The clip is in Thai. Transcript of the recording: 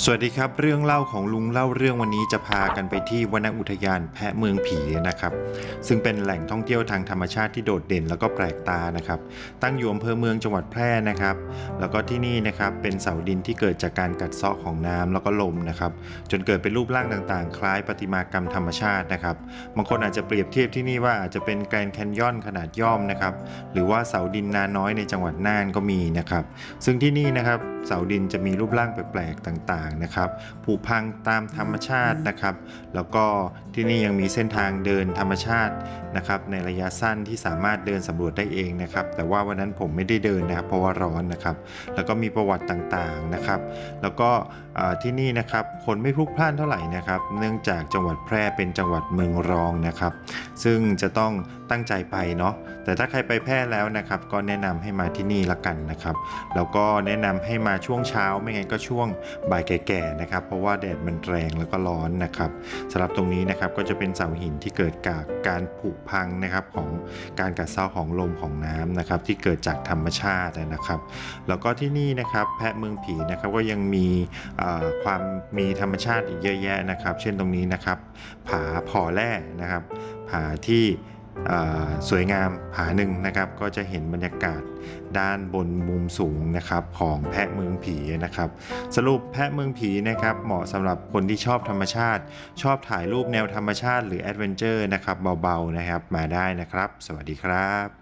สวัสดีครับ เรื่องเล่าของลุงเล่าเรื่องวันนี้จะพากันไปที่วนอุทยานแพะเมืองผีนะครับ ซึ่งเป็นแหล่งท่องเที่ยวทางธรรมชาติที่โดดเด่นแล้วก็แปลกตานะครับ ตั้งอยู่อำเภอเมืองจังหวัดแพร่นะครับ แล้วก็ที่นี่นะครับเป็นเสาดินที่เกิดจากการกัดเซาะของน้ำแล้วก็ลมนะครับ จนเกิดเป็นรูปร่างต่างๆ คล้ายประติมากรรมธรรมชาตินะครับบางคนอาจจะเปรียบเทียบที่นี่ว่าอาจจะเป็นแกรนด์แคนยอนขนาดย่อมนะครับหรือว่าเสาดินนาน้อยในจังหวัดน่านก็มีนะครับ ซึ่งที่นี่นะครับเสาดินจะมีรูปร่างแปลกๆต่างๆนะครับผุพังตามธรรมชาตินะครับ แล้วก็ที่นี่ยังมีเส้นทางเดินธรรมชาตินะครับ ในระยะสั้นที่สามารถเดินสำรวจได้เองนะครับ แต่ว่าวันนั้นผมไม่ได้เดินนะครับ เพราะว่าร้อนนะครับ แล้วก็มีประวัติต่างๆนะครับ แล้วก็อ่าที่นี่นะครับคนไม่พลุกพล่านเท่าไหร่นะครับ เนื่องจากจังหวัดแพร่เป็นจังหวัดเมืองรองนะครับ ซึ่งจะต้องตั้งใจไปเนาะแต่ถ้าใครไปแพร่แล้วนะครับ ก็แนะนำให้มาที่นี่ละกันนะครับ แล้วก็แนะนำให้มาช่วงเช้าไม่งั้นก็ช่วงบ่ายแก่ๆนะครับ เพราะว่าแดดมันแรงแล้วก็ร้อนนะครับสำหรับตรงนี้นะครับก็จะเป็นเสาหินที่เกิดจากการผุพังนะครับของการกัดเซาะของลมของน้ำนะครับที่เกิดจากธรรมชาตินะครับ แล้วก็ที่นี่นะครับแพะเมืองผีนะครับก็ยังมีความมีธรรมชาติอีกเยอะแยะนะครับ เช่นตรงนี้นะครับ ผาผอแร่นะครับ ผาที่ สวยงามผาหนึ่งนะครับ ก็จะเห็นบรรยากาศด้านบนมุมสูงนะครับของแพะเมืองผีนะครับ สรุปแพะเมืองผีนะครับ เหมาะสำหรับคนที่ชอบธรรมชาติ ชอบถ่ายรูปแนวธรรมชาติหรือแอดเวนเจอร์นะครับเบาๆนะครับมาได้นะครับ สวัสดีครับ